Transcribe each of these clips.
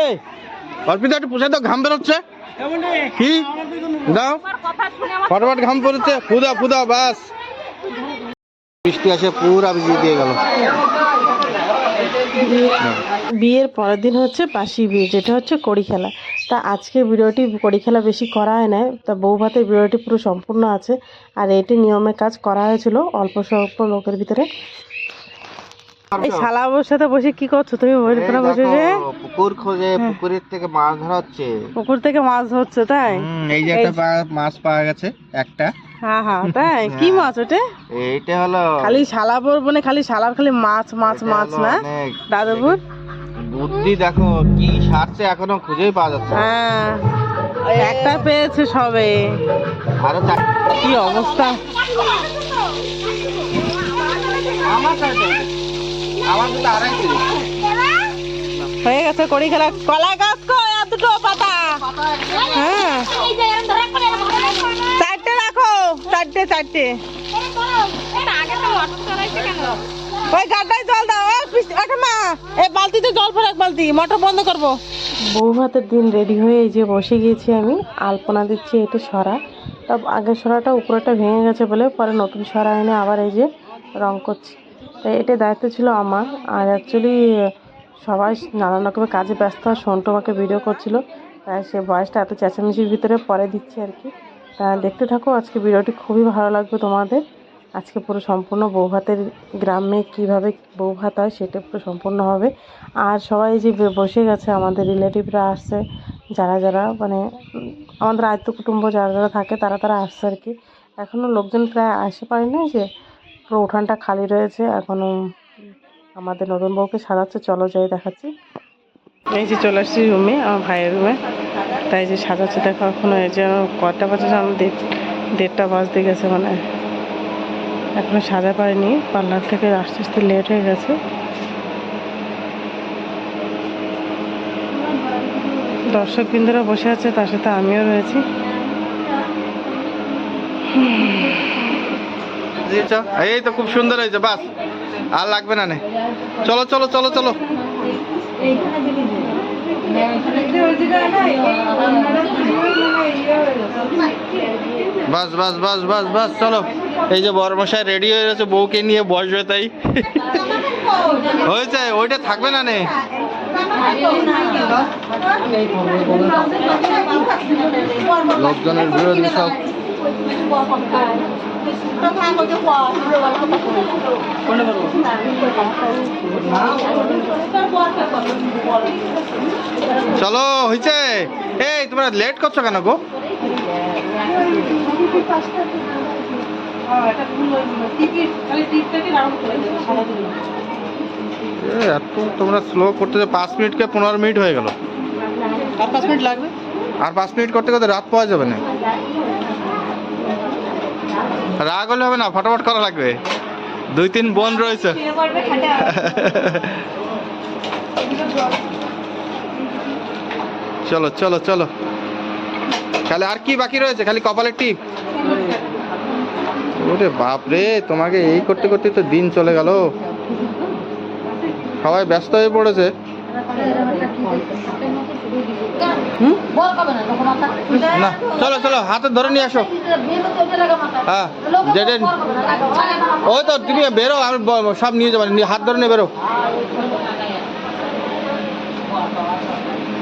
এই, অর্পিতা, একটু পুষে তো ঘাম বেরোচ্ছে। কি? দাও। ফটাফট ঘাম পড়েছে ফুদা ফুদা বাস। বৃষ্টি আসে, পুরা ভিজিয়ে দিয়ে গেল। বিয়ের পরের দিন হচ্ছে বাসি বিয়ে, যেটা হচ্ছে কড়ি খেলা। তা আজকে ভিডিওটি কড়ি খেলা বেশি করা হয় না তা বউ ভাতের ভিডিওটি পুরো সম্পূর্ণ আছে। আর এটি নিয়মে কাজ করা হয়েছিল, অল্প স্বল্প লোকের ভিতরে। এই শালাবোর সাথে বসে কি করছ? তুমি বসে যে? পুকুর খোঁজে পুকুরের থেকে মাছ ধরা হচ্ছে পুকুর থেকে মাছ ধরছে তাই? এই যে একটা মাছ পাওয়া গেছে একটা। হ্যাঁ হ্যাঁ তাই? কি মাছ ওটা? এইটা হলো খালি শালাবোর মানে খালি শালার খালি মাছ মাছ মাছ না? বুদ্ধি দেখো কি সারছে এখনও খুঁজেই পাওয়া যাচ্ছে হ্যাঁ একটা পেয়েছে সবে। আরও কি অবস্থা? আমার হয়ে গেছে কড়ি খেলা। কলা গাছ কো আর দুটো পাতা। হ্যাঁ। চারটে রাখো। চারটে চারটে। ওই গাড্ডায় জল দাও। মা এই বালতিতে জল ভরে এক বালতি। মোটর বন্ধ করব। বউ ভাতের দিন রেডি হয়ে এই যে বসে গিয়েছি আমি। আলপনা দিচ্ছি এটা সরা। তা আগের সরাটা উপরেটা ভেঙে গেছে বলে পরে নতুন সরা এনে আবার এই যে রং করছি। তাই এটা দায়িত্ব ছিল আমার। আর অ্যাকচুয়ালি সবাই নানান রকমের কাজে ব্যস্ত, আর সন্টু আমাকে ভিডিও করছিল। তাই সে বয়সটা এত চেঁচামেচির ভিতরে পরে দিচ্ছি আর কি। তা দেখতে থাকো, আজকে ভিডিওটি খুবই ভালো লাগবে তোমাদের। আজকে পুরো সম্পূর্ণ বৌভাতের গ্রামে কীভাবে বৌভাত হয় সেটা পুরো সম্পূর্ণ হবে। আর সবাই যে বসে গেছে, আমাদের রিলেটিভরা আসছে। যারা যারা মানে আমাদের আয়ত্ত কুটুম্ব যারা যারা থাকে, তারা তারা আসছে আর কি। এখনও লোকজন প্রায় আসে পারে না যে? পুরো উঠানটা খালি রয়েছে এখনও আমাদের নতুন বউকে সাজাচ্ছে, চলো যাই দেখাচ্ছি। এই যে চলে আসছি রুমে আমার ভাইয়ের রুমে তাই যে সাজাচ্ছে, দেখো এখনও এই যে কটা বাজে দেড়, দেড়টা বাজতে গেছে মানে। এখনও সাজা পারিনি পার্লার থেকে আস্তে আস্তে লেট হয়ে গেছে। দর্শক বিন্দুরা বসে আছে, তার সাথে আমিও রয়েছি। এই তো খুব সুন্দর হয়েছে, বাস। আর লাগবে না নে। চলো চলো চলো চলো। বাস বাস বাস বাস বাস, চলো। এই যে বরমশাই রেডি হয়ে গেছে, বউকে নিয়ে বসবে তাই। হয়েছে, ওইটা থাকবে না নে। লোকজনের বিরোধী সব। চলো হয়েছে এই তোমরা লেট করছ কেন গো? এত তোমরা স্লো করতে পাঁচ মিনিটকে পনেরো মিনিট হয়ে গেল। আর পাঁচ মিনিট লাগবে? আর পাঁচ মিনিট করতে করতে রাত পাওয়া যাবে না। রাগ হলে হবে না ফটাফট করা লাগবে। দুই তিন বোন রয়েছে। চলো চলো চলো। খালি আর কি বাকি রয়েছে? খালি কপালের টিপ? ওরে বাপ রে তোমাকে এই করতে করতে তো দিন চলে গেল। সবাই ব্যস্ত হয়ে পড়েছে। না চলো চলো হাতে ধরে নিয়ে আসো। হ্যাঁ যেটা ওই তো তুমি বেরো আমি সব নিয়ে যাব নিয়ে হাত ধরে নিয়ে বেরো।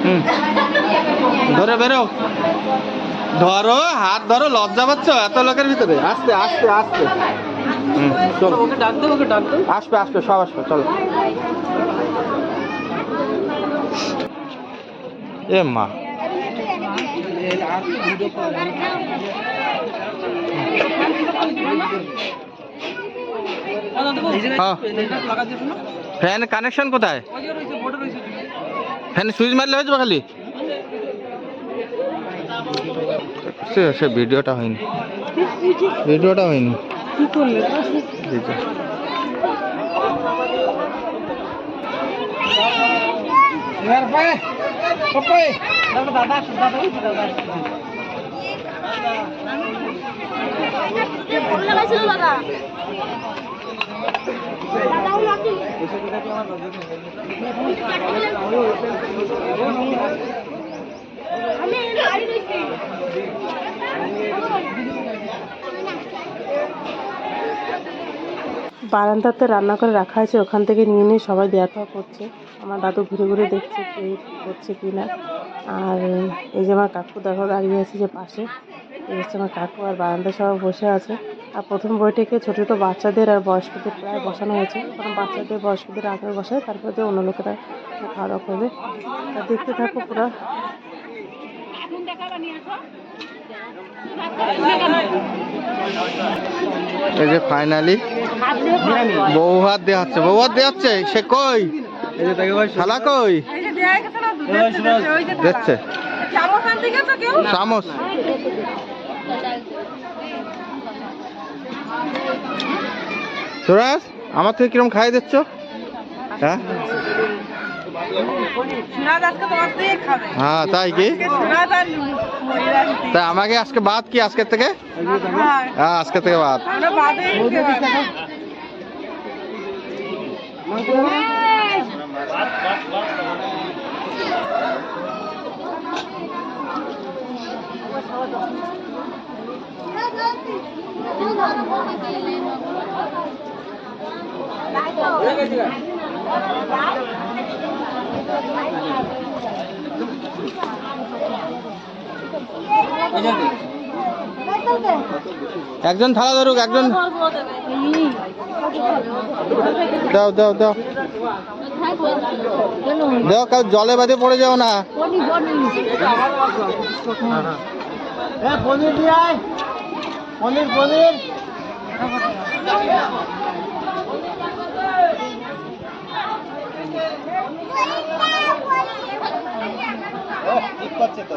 হুম। ধরে বেরো। ধরো হাত ধরো লজ্জা পাচ্ছ? এত লোকের ভিতরে। আস্তে আস্তে আস্তে। হুম চলো। আসবে আসবে সব আসবে চলো। এ মা হ্যাঁ। ফ্যান কানেকশন কোথায়? ফ্যান সুইচ মারলে হয়ে যাবে খালি? সে সে ভিডিওটা হয়নি। ভিডিওটা হয়নি। কি করলে এই যে। দাদা দাদা দাদা বারান্দাতে রান্না করে রাখা আছে, ওখান থেকে নিয়ে নিয়ে সবাই দেওয়া থাওয়া করছে। আমার দাদু ঘুরে ঘুরে দেখছে কে করছে কি না আর এই যে আমার কাকু দেখো দাঁড়িয়ে আছে যে পাশে। এই হচ্ছে আমার কাকু আর বারান্দায় সবাই বসে আছে। আর প্রথম বইটাকে ছোটো ছোটো বাচ্চাদের আর বয়স্কদের প্রায় বসানো হয়েছে। কারণ বাচ্চাদের, বয়স্কদের আগে বসায়, তারপর দিয়ে অন্য লোকেরা খাওয়া দাওয়া করবে। আর দেখতে থাকো পুরো। এই যে ফাইনালি বউ হাত দেওয়া হচ্ছে বউ হাত দেওয়া হচ্ছে সে কই? শালা কই? দেখছে। চামচ। সুরাজ, আমার থেকে কিরম খাই দিচ্ছ হ্যাঁ? হ্যাঁ তাই কি তাই আমাকে আজকে বাদ কি আজকের থেকে হ্যাঁ আজকে থেকে বাদ একজন থালা ধরুক একজন। দাও দাও দাও। দাও কাউ জলে বাদে পড়ে যাও না। পনির পনির ঠিক করছে তো।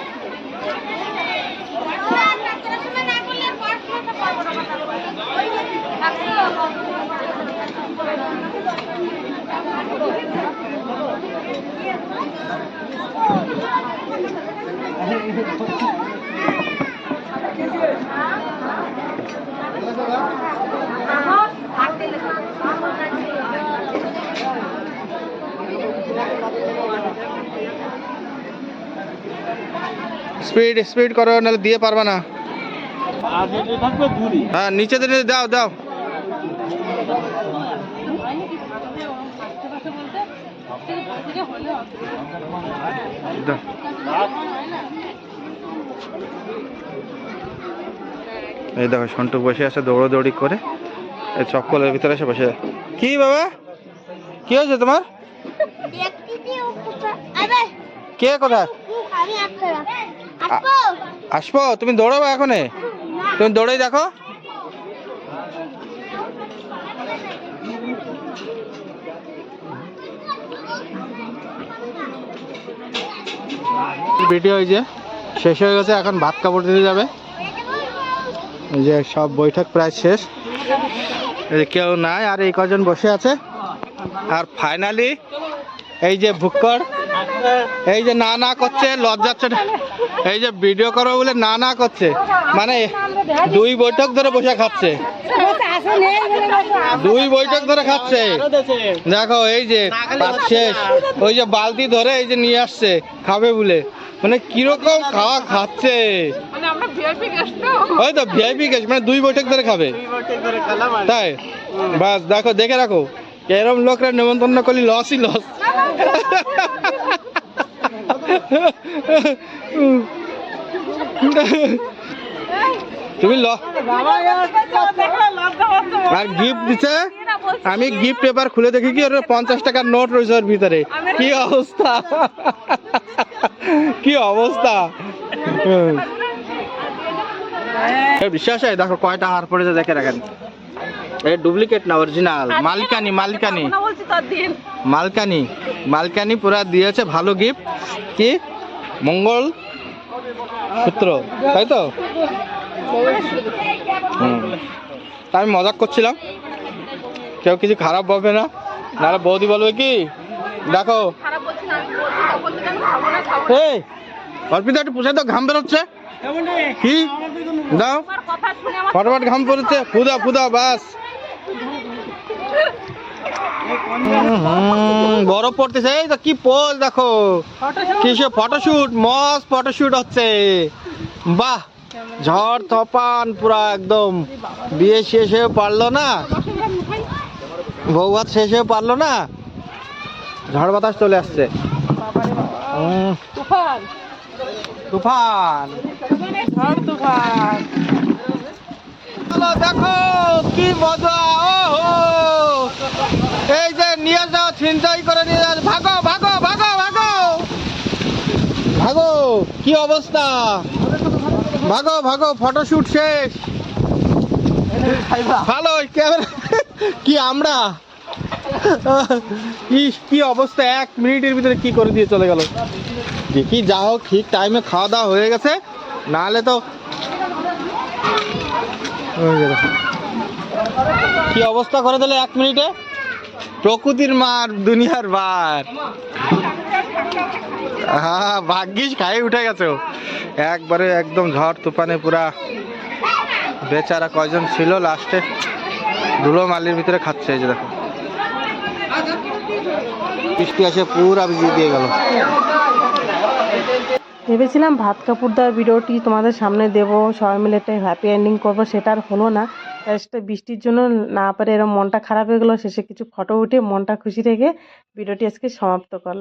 স্পিড স্পিড করো নাহলে দিয়ে পারবা না। হ্যাঁ নিচে দাও দাও। এই দেখো সন্টু বসে আছে দৌড়াদৌড়ি করে। এই চক্কলের ভিতরে এসে বসে। কি বাবা? কি হয়েছে তোমার? কে কোথায়? আসব? তুমি দৌড়াবো এখনে তুমি দৌড়েই দেখো। ভিডিও এই যে, শেষ হয়ে গেছে, এখন ভাত কাপড় দিতে যাবে। এই যে সব বৈঠক প্রায় শেষ। কেউ নাই, আর এই কজন বসে আছে। আর ফাইনালি এই যে ভুক্কর, এই যে না না করছে, লজ্জাচ্ছে। এই যে ভিডিও করো বলে না না করছে মানে দুই বৈঠক ধরে বসে খাচ্ছে দুই বৈঠক ধরে খাচ্ছে দেখো এই যে শেষ ওই যে বালতি ধরে এই যে নিয়ে আসছে খাবে বলে মানে কীরকম খাওয়া খাচ্ছে ওই তো ভিআইপি গেছ মানে দুই বৈঠক ধরে খাবে তাই বাস দেখো দেখে রাখো এরম লোকরা নেমন্তন্ন করলে লসই লস তুমি ল। আর গিফট দিছে? আমি গিফট পেপার খুলে দেখি কি পঞ্চাশ টাকার নোট রয়েছে ওর ভিতরে। কি অবস্থা? কি অবস্থা? বিশ্বাস হয় দেখো কয়টা হার পড়েছে দেখে রাখেন। এ ডুপ্লিকেট না অরিজিনাল মালিকানি মালিকানি। মালকানি মালকানি পুরা দিয়েছে ভালো গিফট কি? মঙ্গল সূত্র তাই তো। তা আমি মজাক করছিলাম। কেউ কিছু খারাপ বলবে না। নাহলে বৌদি বলবে কি? দেখো। এই অল্পিতা একটু পুষে তো ঘাম বেরোচ্ছে। কি? দাও। ফটাফট ঘাম পড়েছে। ফুদা ফুদা বাস। বরফ পড়তেছে। এই তো কি পোজ দেখো। কিসে ফটোশুট মস্ত ফটোশুট হচ্ছে। বাহ ঝড় তফান পুরা একদম। বিয়ে শেষ হয়ে পারল না। বৌভাত শেষ হয়ে পারল না। ঝড় বাতাস চলে আসছে। তুফান। তুফান। ঝড় তুফান। দেখো কি মজা ওহো এই যে নিয়ে যাও ছিনতাই করে নিয়ে যাও ভাগো ভাগো ভাগো ভাগো। ভাগো, কি অবস্থা? ভাগো ভাগো ফটোশুট শেষ। ভালো কি আমরা? কি অবস্থা? এক মিনিটের ভিতরে কি করে দিয়ে চলে গেল? দেখি যা হোক, ঠিক টাইমে খাওয়া দাওয়া হয়ে গেছে। নাহলে তো। কি অবস্থা করে দিলে এক মিনিটে? প্রকৃতির মার, দুনিয়ার বার। হ্যাঁ ভাগ্যিস খাই উঠে গেছে। একবারে একদম ঝড় তুফানে পুরা বেচারা কয়জন ছিল লাস্টে? ধুলো মালির ভিতরে খাচ্ছে, এই যে দেখো। বৃষ্টি আসে পুরা ভিজিয়ে দিয়ে গেল। ভেবেছিলাম ভাত কাপড় দেওয়ার ভিডিওটি তোমাদের সামনে দেবো। সবাই মিলে একটা হ্যাপি এন্ডিং করব, সেটা আর হলো না। লাস্টে বৃষ্টির জন্য না পারে এরম মনটা খারাপ হয়ে গেলো, শেষে কিছু ফটো উঠে মনটা খুশি রেখে ভিডিওটি আজকে সমাপ্ত করলাম।